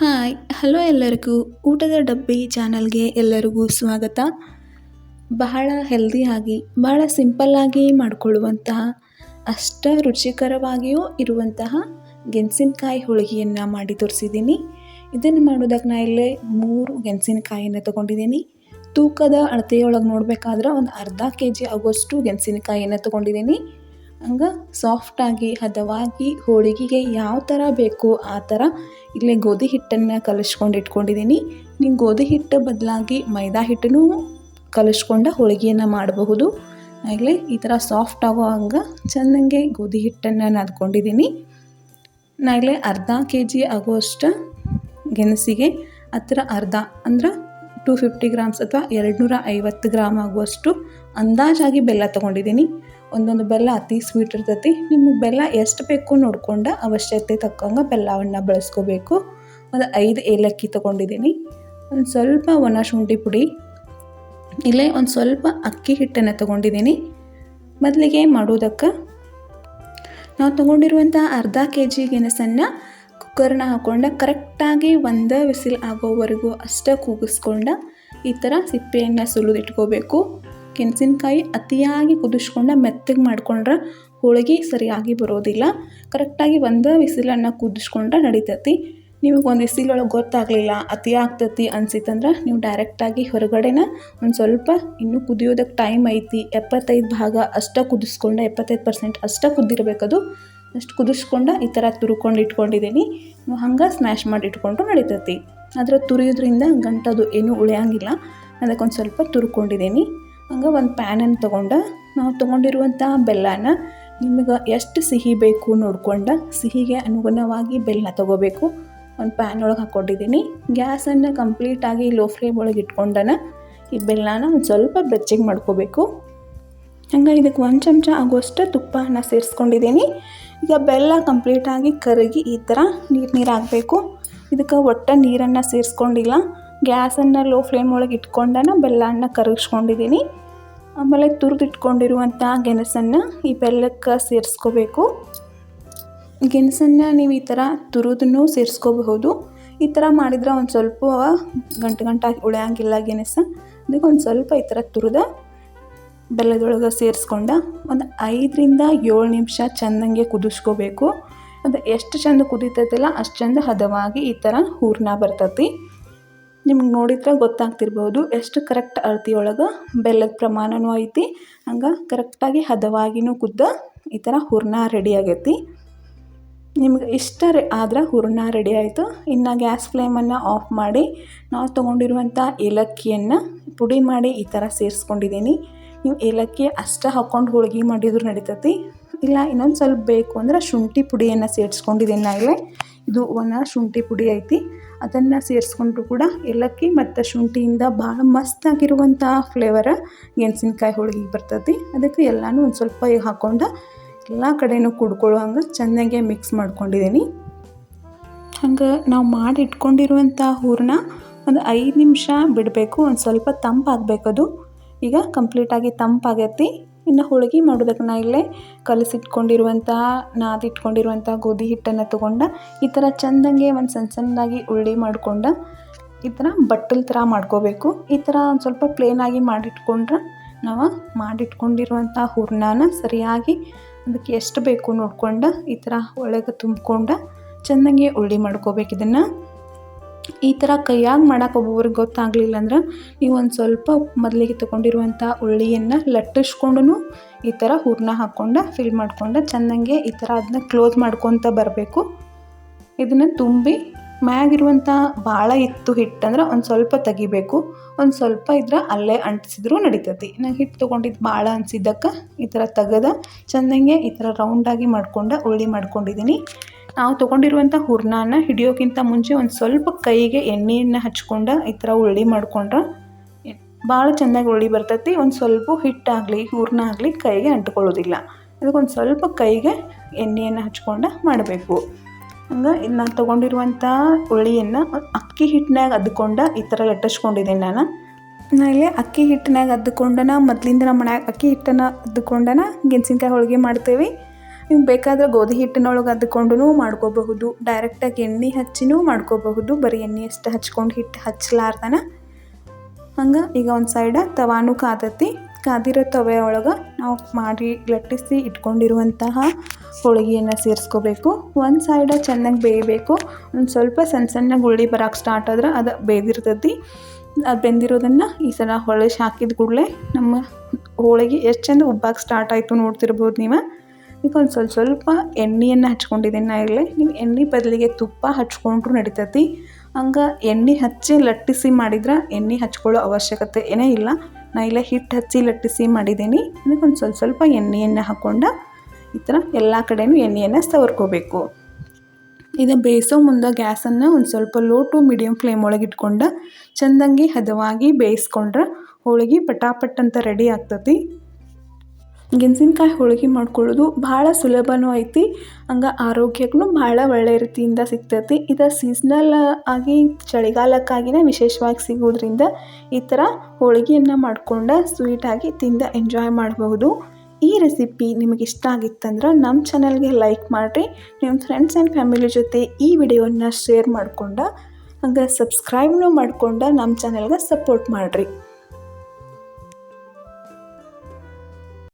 Hi, hello ಎಲ್ಲರಿಗೂ. ಊಟದ ಡಬ್ಬಿ ಚಾನಲ್ಗೆ ಎಲ್ಲರಿಗೂ ಸ್ವಾಗತ. ಬಹಳ ಹೆಲ್ದಿಯಾಗಿ ಬಹಳ ಸಿಂಪಲ್ಲಾಗಿ ಮಾಡಿಕೊಳ್ಳುವಂತಹ, ಅಷ್ಟ ರುಚಿಕರವಾಗಿಯೂ ಇರುವಂತಹ ಗೆಣಸಿನಕಾಯಿ ಹೋಳಿಗೆಯನ್ನು ಮಾಡಿ ತೋರಿಸಿದ್ದೀನಿ. ಇದನ್ನು ಮಾಡೋದಕ್ಕೆ ನಾ ಇಲ್ಲೇ ಮೂರು ಗೆಣಸಿನಕಾಯಿಯನ್ನು ತೊಗೊಂಡಿದ್ದೀನಿ. ತೂಕದ ಅಳತೆಯೊಳಗೆ ನೋಡಬೇಕಾದ್ರೆ ಒಂದು ಅರ್ಧ ಕೆ ಜಿ ಆಗುವಷ್ಟು ಗೆಣಸಿನಕಾಯಿಯನ್ನು ತೊಗೊಂಡಿದ್ದೀನಿ. ಹಂಗೆ ಸಾಫ್ಟಾಗಿ ಹದವಾಗಿ ಹೋಳಿಗೆಗೆ ಯಾವ ಥರ ಬೇಕು ಆ ಥರ ಇಲ್ಲೇ ಗೋಧಿ ಹಿಟ್ಟನ್ನು ಕಲಸ್ಕೊಂಡು ಇಟ್ಕೊಂಡಿದ್ದೀನಿ ನೀವು ಗೋಧಿ ಹಿಟ್ಟು ಬದಲಾಗಿ ಮೈದಾ ಹಿಟ್ಟನ್ನು ಕಲಿಸ್ಕೊಂಡು ಹೋಳಿಗೆಯನ್ನು ಮಾಡಬಹುದು. ಆಗಲೇ ಈ ಥರ ಸಾಫ್ಟ್ ಆಗೋ ಹಂಗೆ ಚೆನ್ನಾಗೆ ಗೋಧಿ ಹಿಟ್ಟನ್ನು ನಾದ್ಕೊಂಡಿದ್ದೀನಿ ನಾಗಲೇ ಅರ್ಧ ಕೆ ಜಿ ಆಗುವಷ್ಟು ಗೆಣಸಿಗೆ ಹತ್ತಿರ ಅರ್ಧ ಅಂದ್ರೆ ಟೂ ಫಿಫ್ಟಿ ಗ್ರಾಮ್ಸ್ ಅಥವಾ ಎರಡು ನೂರ ಐವತ್ತು ಗ್ರಾಮ್ ಆಗುವಷ್ಟು ಅಂದಾಜಾಗಿ ಬೆಲ್ಲ ತೊಗೊಂಡಿದ್ದೀನಿ ಒಂದೊಂದು ಬೆಲ್ಲ ಅತಿ ಸ್ವೀಟ್ ಇರ್ತೈತಿ. ನಿಮಗೆ ಬೆಲ್ಲ ಎಷ್ಟು ಬೇಕು ನೋಡ್ಕೊಂಡು ಅವಶ್ಯಕತೆ ತಕ್ಕಂಗೆ ಬೆಲ್ಲವನ್ನು ಬಳಸ್ಕೋಬೇಕು. ಒಂದು ಐದು ಏಲಕ್ಕಿ ತೊಗೊಂಡಿದ್ದೀನಿ ಒಂದು ಸ್ವಲ್ಪ ಒಣ ಶುಂಠಿ ಪುಡಿ. ಇಲ್ಲೇ ಒಂದು ಸ್ವಲ್ಪ ಅಕ್ಕಿ ಹಿಟ್ಟನ್ನು ತೊಗೊಂಡಿದ್ದೀನಿ ಮೊದಲಿಗೆ ಮಾಡೋದಕ್ಕೆ? ನಾವು ತೊಗೊಂಡಿರುವಂಥ ಅರ್ಧ ಕೆ ಜಿ ಗೆಣಸನ್ನು ಕುಕ್ಕರ್ನ ಹಾಕ್ಕೊಂಡು ಕರೆಕ್ಟಾಗಿ ಒಂದು ವಿಸಿಲ್ ಆಗೋವರೆಗೂ ಅಷ್ಟೇ ಕೂಗಿಸ್ಕೊಂಡು ಈ ಥರ ಸಿಪ್ಪೆಯನ್ನು ಸುಲಿದು ಇಟ್ಕೋಬೇಕು ಗೆಣಸಿನ್ಕಾಯಿ ಅತಿಯಾಗಿ ಕುದಿಸ್ಕೊಂಡು ಮೆತ್ತಗೆ ಮಾಡ್ಕೊಂಡ್ರೆ ಹೋಳಿಗೆ ಸರಿಯಾಗಿ ಬರೋದಿಲ್ಲ. ಕರೆಕ್ಟಾಗಿ ಒಂದು ಬಿಸಿಲನ್ನು ಕುದಿಸ್ಕೊಂಡ್ರೆ ನಡಿತೈತಿ. ನಿಮಗೆ ಒಂದು ಬಿಸಿಲೊಳಗೆ ಗೊತ್ತಾಗಲಿಲ್ಲ, ಅತಿ ಆಗ್ತೈತಿ ಅನ್ಸಿತ್ತಂದ್ರೆ ನೀವು ಡೈರೆಕ್ಟಾಗಿ ಹೊರಗಡೆನ ಒಂದು ಸ್ವಲ್ಪ ಇನ್ನೂ ಕುದಿಯೋದಕ್ಕೆ ಟೈಮ್ ಐತಿ. ಎಪ್ಪತ್ತೈದು ಭಾಗ ಅಷ್ಟೇ ಕುದಿಸ್ಕೊಂಡು, ಎಪ್ಪತ್ತೈದು ಪರ್ಸೆಂಟ್ ಅಷ್ಟೇ ಕುದ್ದಿರಬೇಕದು ಅಷ್ಟು ಕುದಿಸ್ಕೊಂಡು ಈ ಥರ ತುರ್ಕೊಂಡು ಇಟ್ಕೊಂಡಿದ್ದೀನಿ ನೀವು ಹಂಗೆ ಸ್ಮ್ಯಾಶ್ ಮಾಡಿ ಇಟ್ಕೊಂಡು ನಡಿತೈತಿ. ಆದರೆ ತುರಿಯೋದ್ರಿಂದ ಗಂಟದು ಏನೂ ಉಳಿಯಂಗಿಲ್ಲ. ಅದಕ್ಕೊಂದು ಸ್ವಲ್ಪ ತುರ್ಕೊಂಡಿದ್ದೀನಿ ಹಂಗೆ ಒಂದು ಪ್ಯಾನನ್ನು ತೊಗೊಂಡು ನಾವು ತೊಗೊಂಡಿರುವಂಥ ಬೆಲ್ಲನ ನಿಮಗೆ ಎಷ್ಟು ಸಿಹಿ ಬೇಕು ನೋಡ್ಕೊಂಡು ಸಿಹಿಗೆ ಅನುಗುಣವಾಗಿ ಬೆಲ್ಲ ತೊಗೋಬೇಕು. ಒಂದು ಪ್ಯಾನ್ ಒಳಗೆ ಹಾಕ್ಕೊಂಡಿದ್ದೀನಿ. ಗ್ಯಾಸನ್ನು ಕಂಪ್ಲೀಟಾಗಿ ಲೋ ಫ್ಲೇಮ್ ಒಳಗೆ ಇಟ್ಕೊಂಡನ ಈ ಬೆಲ್ಲನ ಒಂದು ಸ್ವಲ್ಪ ಬೆಚ್ಚಗೆ ಮಾಡ್ಕೋಬೇಕು. ಹಂಗೆ ಇದಕ್ಕೆ ಒಂದು ಚಮಚ ಆಗುವಷ್ಟು ತುಪ್ಪನ ಸೇರಿಸ್ಕೊಂಡಿದ್ದೀನಿ. ಈಗ ಬೆಲ್ಲ ಕಂಪ್ಲೀಟಾಗಿ ಕರಗಿ ಈ ಥರ ನೀರು ನೀರು ಆಗಬೇಕು ಇದಕ್ಕೆ ಒಟ್ಟು ನೀರನ್ನು ಸೇರಿಸ್ಕೊಂಡಿಲ್ಲ. ಗ್ಯಾಸನ್ನು ಲೋ ಫ್ಲೇಮ್ ಒಳಗೆ ಇಟ್ಕೊಂಡನ ಬೆಲ್ಲನ ಕರಗಿಸ್ಕೊಂಡಿದ್ದೀನಿ. ಆಮೇಲೆ ತುರಿದಿಟ್ಕೊಂಡಿರುವಂಥ ಗೆಣಸನ್ನು ಈ ಬೆಲ್ಲಕ್ಕೆ ಸೇರಿಸ್ಕೋಬೇಕು. ಗೆಣಸನ್ನು ನೀವು ಈ ಥರ ತುರಿದನ್ನು ಸೇರಿಸ್ಕೋಬಹುದು. ಈ ಥರ ಮಾಡಿದ್ರೆ ಒಂದು ಸ್ವಲ್ಪ ಗಂಟು ಗಂಟಾಗಿ ಉಳಿಯಂಗಿಲ್ಲ ಗೆಣಸು. ಅದಕ್ಕೆ ಒಂದು ಸ್ವಲ್ಪ ಈ ಥರ ತುರಿದ ಬೆಲ್ಲದೊಳಗೆ ಸೇರಿಸ್ಕೊಂಡ ಒಂದು ಐದರಿಂದ ಏಳು ನಿಮಿಷ ಚೆಂದಂಗೆ ಕುದಿಸ್ಕೋಬೇಕು. ಅದು ಎಷ್ಟು ಚೆಂದ ಕುದೀತೈತಿಲ್ಲ ಅಷ್ಟು ಚೆಂದ ಹದವಾಗಿ ಈ ಥರ ಹೂರ್ಣ ಬರ್ತೈತಿ. ನಿಮ್ಗೆ ನೋಡಿದ್ರೆ ಗೊತ್ತಾಗ್ತಿರ್ಬೋದು ಎಷ್ಟು ಕರೆಕ್ಟ್ ಅಳತಿಯೊಳಗೆ ಬೆಲ್ಲದ ಪ್ರಮಾಣವೂ ಐತಿ. ಹಂಗೆ ಕರೆಕ್ಟಾಗಿ ಹದವಾಗಿನೂ ಕುದ್ದ ಈ ಥರ ಹೂರ್ಣ ರೆಡಿ ಆಗೈತಿ. ನಿಮ್ಗೆ ಇಷ್ಟ ರೆ ಆದ್ರೆ ಹೂರ್ಣ ರೆಡಿ ಆಯಿತು. ಇನ್ನು ಗ್ಯಾಸ್ ಫ್ಲೇಮನ್ನು ಆಫ್ ಮಾಡಿ ನಾವು ತೊಗೊಂಡಿರುವಂಥ ಏಲಕ್ಕಿಯನ್ನು ಪುಡಿ ಮಾಡಿ ಈ ಥರ ಸೇರಿಸ್ಕೊಂಡಿದ್ದೀನಿ ನೀವು ಏಲಕ್ಕಿ ಅಷ್ಟೇ ಹಾಕ್ಕೊಂಡು ಹೋಳಿಗೆ ಮಾಡಿದ್ರು ನಡಿತೈತಿ. ಇಲ್ಲ ಇನ್ನೊಂದು ಸ್ವಲ್ಪ ಬೇಕು ಅಂದ್ರೆ ಶುಂಠಿ ಪುಡಿಯನ್ನು ಸೇರಿಸ್ಕೊಂಡಿದ್ದೀನಿ ಇಲ್ಲೇ. ಇದು ಒಣ ಶುಂಠಿ ಪುಡಿ ಐತಿ. ಅದನ್ನು ಸೇರಿಸ್ಕೊಂಡ್ರು ಕೂಡ ಏಲಕ್ಕಿ ಮತ್ತು ಶುಂಠಿಯಿಂದ ಭಾಳ ಮಸ್ತಾಗಿರುವಂಥ ಫ್ಲೇವರ ಗೆಣಸಿನಕಾಯಿ ಹೋಳಿಗೆ ಬರ್ತೈತಿ. ಅದಕ್ಕೆ ಎಲ್ಲನೂ ಒಂದು ಸ್ವಲ್ಪ ಹಾಕ್ಕೊಂಡು ಎಲ್ಲ ಕಡೆಯೂ ಕುಡ್ಕೊಳ್ಳೋ ಹಂಗೆ ಚೆನ್ನಾಗೆ ಮಿಕ್ಸ್ ಮಾಡ್ಕೊಂಡಿದ್ದೀನಿ ಹಂಗೆ ನಾವು ಮಾಡಿ ಇಟ್ಕೊಂಡಿರುವಂಥ ಹೂರಣ ಒಂದು ಐದು ನಿಮಿಷ ಬಿಡಬೇಕು, ಒಂದು ಸ್ವಲ್ಪ ತಂಪಾಗಬೇಕದು. ಈಗ ಕಂಪ್ಲೀಟಾಗಿ ತಂಪಾಗೈತಿ. ಇನ್ನು ಹೋಳಿಗೆ ಮಾಡೋದಕ್ಕೆ ನಾ ಇಲ್ಲೇ ಕಲಸಿಟ್ಕೊಂಡಿರುವಂಥ ನಾದಿಟ್ಕೊಂಡಿರುವಂಥ ಗೋಧಿ ಹಿಟ್ಟನ್ನು ತೊಗೊಂಡು ಈ ಥರ ಚೆಂದಂಗೆ ಒಂದು ಸಣ್ಣ ಸಣ್ಣದಾಗಿ ಉಳ್ಳಿ ಮಾಡ್ಕೊಂಡು ಈ ಥರ ಬಟ್ಟಲ್ ಥರ ಮಾಡ್ಕೋಬೇಕು. ಈ ಥರ ಒಂದು ಸ್ವಲ್ಪ ಪ್ಲೇನಾಗಿ ಮಾಡಿಟ್ಕೊಂಡ್ರೆ ನಾವು ಮಾಡಿಟ್ಕೊಂಡಿರುವಂಥ ಹೂರ್ಣನ ಸರಿಯಾಗಿ ಅದಕ್ಕೆ ಎಷ್ಟು ಬೇಕು ನೋಡ್ಕೊಂಡು ಈ ಥರ ಒಳಗೆ ತುಂಬ್ಕೊಂಡು ಚೆಂದಂಗೆ ಉಳ್ಳಿ ಮಾಡ್ಕೋಬೇಕು ಇದನ್ನು. ಈ ಥರ ಕೈಯಾಗಿ ಮಾಡೋಕೆ ಒಬ್ಬೊಬ್ರಿಗೆ ಗೊತ್ತಾಗಲಿಲ್ಲ ಅಂದ್ರೆ ನೀವು ಒಂದು ಸ್ವಲ್ಪ ಮೊದಲಿಗೆ ತೊಗೊಂಡಿರುವಂಥ ಉಳ್ಳಿಯನ್ನು ಲಟ್ಟಿಸ್ಕೊಂಡು ಈ ಥರ ಹೂರ್ಣ ಹಾಕ್ಕೊಂಡು ಫಿಲ್ ಮಾಡ್ಕೊಂಡು ಚೆಂದಂಗೆ ಈ ಥರ ಅದನ್ನ ಕ್ಲೋಸ್ ಮಾಡ್ಕೊತ ಬರಬೇಕು. ಇದನ್ನು ತುಂಬಿ ಮ್ಯಾಗಿರುವಂಥ ಭಾಳ ಇತ್ತು ಹಿಟ್ಟು ಅಂದ್ರೆ ಒಂದು ಸ್ವಲ್ಪ ತೆಗಿಬೇಕು. ಒಂದು ಸ್ವಲ್ಪ ಇದ್ರ ಅಲ್ಲೇ ಅಂಟಿಸಿದ್ರು ನಡಿತೈತಿ. ನಂಗೆ ಹಿಟ್ಟು ತೊಗೊಂಡಿದ್ದು ಭಾಳ ಅನಿಸಿದ್ದಕ್ಕೆ ಈ ಥರ ತೆಗೆದ ಚೆಂದಂಗೆ ಈ ಥರ ರೌಂಡಾಗಿ ಮಾಡ್ಕೊಂಡು ಉಳ್ಳಿ ಮಾಡ್ಕೊಂಡಿದ್ದೀನಿ ನಾವು ತೊಗೊಂಡಿರುವಂಥ ಹೂರ್ಣನ ಹಿಡಿಯೋಕ್ಕಿಂತ ಮುಂಚೆ ಒಂದು ಸ್ವಲ್ಪ ಕೈಗೆ ಎಣ್ಣೆಯನ್ನು ಹಚ್ಕೊಂಡು ಈ ಥರ ಉಳ್ಳಿ ಮಾಡಿಕೊಂಡ್ರೆ ಭಾಳ ಚೆನ್ನಾಗಿ ಉಳ್ಳಿ ಬರ್ತೈತಿ. ಒಂದು ಸ್ವಲ್ಪ ಹಿಟ್ಟಾಗಲಿ, ಹೂರ್ಣ ಆಗಲಿ ಕೈಗೆ ಅಂಟ್ಕೊಳ್ಳೋದಿಲ್ಲ. ಅದಕ್ಕೊಂದು ಸ್ವಲ್ಪ ಕೈಗೆ ಎಣ್ಣೆಯನ್ನು ಹಚ್ಕೊಂಡು ಮಾಡಬೇಕು. ಹಂಗೆ ನಾನು ತೊಗೊಂಡಿರುವಂಥ ಉಳ್ಳಿಯನ್ನು ಅಕ್ಕಿ ಹಿಟ್ಟಿನಾಗ ಅದ್ಕೊಂಡು ಈ ಥರ ಲಟ್ಟಿಸ್ಕೊಂಡಿದ್ದೀನಿ ನಾನು. ನಾಳೆ ಅಕ್ಕಿ ಹಿಟ್ಟಿನಾಗ ಅದ್ದುಕೊಂಡನ ಮೊದಲಿಂದ ನಮ್ಮ ಮನ್ಯಾಗ ಅಕ್ಕಿ ಹಿಟ್ಟನ್ನು ಅದ್ಕೊಂಡನ ಗೆಣಸಿನ್ಕಾಯಿ ಹೋಳಿಗೆ ಮಾಡ್ತೇವೆ. ನೀವು ಬೇಕಾದ್ರೆ ಗೋಧಿ ಹಿಟ್ಟಿನೊಳಗೆ ಅದ್ಕೊಂಡು ಮಾಡ್ಕೋಬಹುದು. ಡೈರೆಕ್ಟಾಗಿ ಎಣ್ಣೆ ಹಚ್ಚಿನೂ ಮಾಡ್ಕೋಬಹುದು. ಬರೀ ಎಣ್ಣೆ ಅಷ್ಟು ಹಚ್ಕೊಂಡು ಹಿಟ್ಟು ಹಚ್ಚಲಾರ್ದನ. ಹಂಗೆ ಈಗ ಒಂದು ಸೈಡ ತವಾನು ಕಾದತಿ. ಕಾದಿರೋ ತವೆ ಒಳಗೆ ನಾವು ಮಾಡಿ ಲಟ್ಟಿಸಿ ಇಟ್ಕೊಂಡಿರುವಂತಹ ಹೋಳಿಗೆಯನ್ನು ಸೇರಿಸ್ಕೋಬೇಕು. ಒಂದು ಸೈಡ ಚೆನ್ನಾಗಿ ಬೇಯಬೇಕು. ಒಂದು ಸ್ವಲ್ಪ ಸಣ್ಣ ಸಣ್ಣ ಗುಳ್ಳಿ ಬರೋಕ್ಕೆ ಸ್ಟಾರ್ಟ್ ಆದ್ರೆ ಅದು ಬೇಯ್ದಿರ್ತೈತಿ ಅದು ಬೆಂದಿರೋದನ್ನು ಈ ಸಲ ಹೊಳಶ್ ಹಾಕಿದ ಕೂಡಲೇ ನಮ್ಮ ಹೋಳಿಗೆ ಎಷ್ಟು ಚಂದ ಉಬ್ಬಾಕೆ ಸ್ಟಾರ್ಟ್ ಆಯಿತು ನೋಡ್ತಿರ್ಬೋದು ನೀವು. ಒಂದು ಸ್ವಲ್ಪ ಸ್ವಲ್ಪ ಎಣ್ಣೆಯನ್ನು ಹಚ್ಕೊಂಡಿದ್ದೀನಿ ನಾ ನೀವು ಎಣ್ಣೆ ಬದಲಿಗೆ ತುಪ್ಪ ಹಚ್ಕೊಂಡ್ರೂ ನಡಿತೈತಿ. ಹಂಗೆ ಎಣ್ಣೆ ಹಚ್ಚಿ ಲಟ್ಟಿಸಿ ಮಾಡಿದ್ರೆ ಎಣ್ಣೆ ಹಚ್ಕೊಳ್ಳೋ ಅವಶ್ಯಕತೆ ಏನೇ ಇಲ್ಲ. ನಾ ಇಲ್ಲ ಹಿಟ್ಟು ಹಚ್ಚಿ ಲಟ್ಟಿಸಿ ಮಾಡಿದ್ದೀನಿ. ಅದಕ್ಕೆ ಒಂದು ಸ್ವಲ್ಪ ಸ್ವಲ್ಪ ಎಣ್ಣೆಯನ್ನು ಹಾಕ್ಕೊಂಡು ಈ ಥರ ಎಲ್ಲ ಕಡೆನೂ ಎಣ್ಣೆಯನ್ನು ಸವರ್ಕೋಬೇಕು. ಇದು ಬೇಯಿಸೋ ಮುಂದೆ ಗ್ಯಾಸನ್ನು ಒಂದು ಸ್ವಲ್ಪ ಲೋ ಟು ಮೀಡಿಯಮ್ ಫ್ಲೇಮ್ ಒಳಗೆ ಇಟ್ಕೊಂಡು, ಚೆಂದಂಗಿ ಹದವಾಗಿ ಬೇಯಿಸ್ಕೊಂಡ್ರೆ ಹೋಳಿಗೆ ಪಟಾಪಟ್ ಅಂತ ರೆಡಿ ಆಗ್ತತಿ. ಗೆಣಸಿನ್ಕಾಯಿ ಹೋಳಿಗೆ ಮಾಡ್ಕೊಳ್ಳೋದು ಭಾಳ ಸುಲಭನೂ ಐತಿ, ಹಂಗೆ ಆರೋಗ್ಯಕ್ಕೂ ಭಾಳ ಒಳ್ಳೆಯ ರೀತಿಯಿಂದ ಸಿಗ್ತೈತಿ. ಇದು ಸೀಸ್ನಲ್ ಆಗಿ ಚಳಿಗಾಲಕ್ಕಾಗಿಯೇ ವಿಶೇಷವಾಗಿ ಸಿಗೋದ್ರಿಂದ ಈ ಥರ ಹೋಳಿಗೆಯನ್ನು ಮಾಡ್ಕೊಂಡು ಸ್ವೀಟಾಗಿ ತಿಂದು ಎಂಜಾಯ್ ಮಾಡಬಹುದು. ಈ ರೆಸಿಪಿ ನಿಮಗೆ ಇಷ್ಟ ಆಗಿತ್ತಂದ್ರೆ ನಮ್ಮ ಚಾನಲ್ಗೆ ಲೈಕ್ ಮಾಡಿರಿ ನಿಮ್ಮ ಫ್ರೆಂಡ್ಸ್ ಆ್ಯಂಡ್ ಫ್ಯಾಮಿಲಿ ಜೊತೆ ಈ ವಿಡಿಯೋನ ಶೇರ್ ಮಾಡಿಕೊಂಡು, ಹಂಗೆ ಸಬ್ಸ್ಕ್ರೈಬ್ನೂ ಮಾಡ್ಕೊಂಡು ನಮ್ಮ ಚಾನಲ್ಗೆ ಸಪೋರ್ಟ್ ಮಾಡಿರಿ.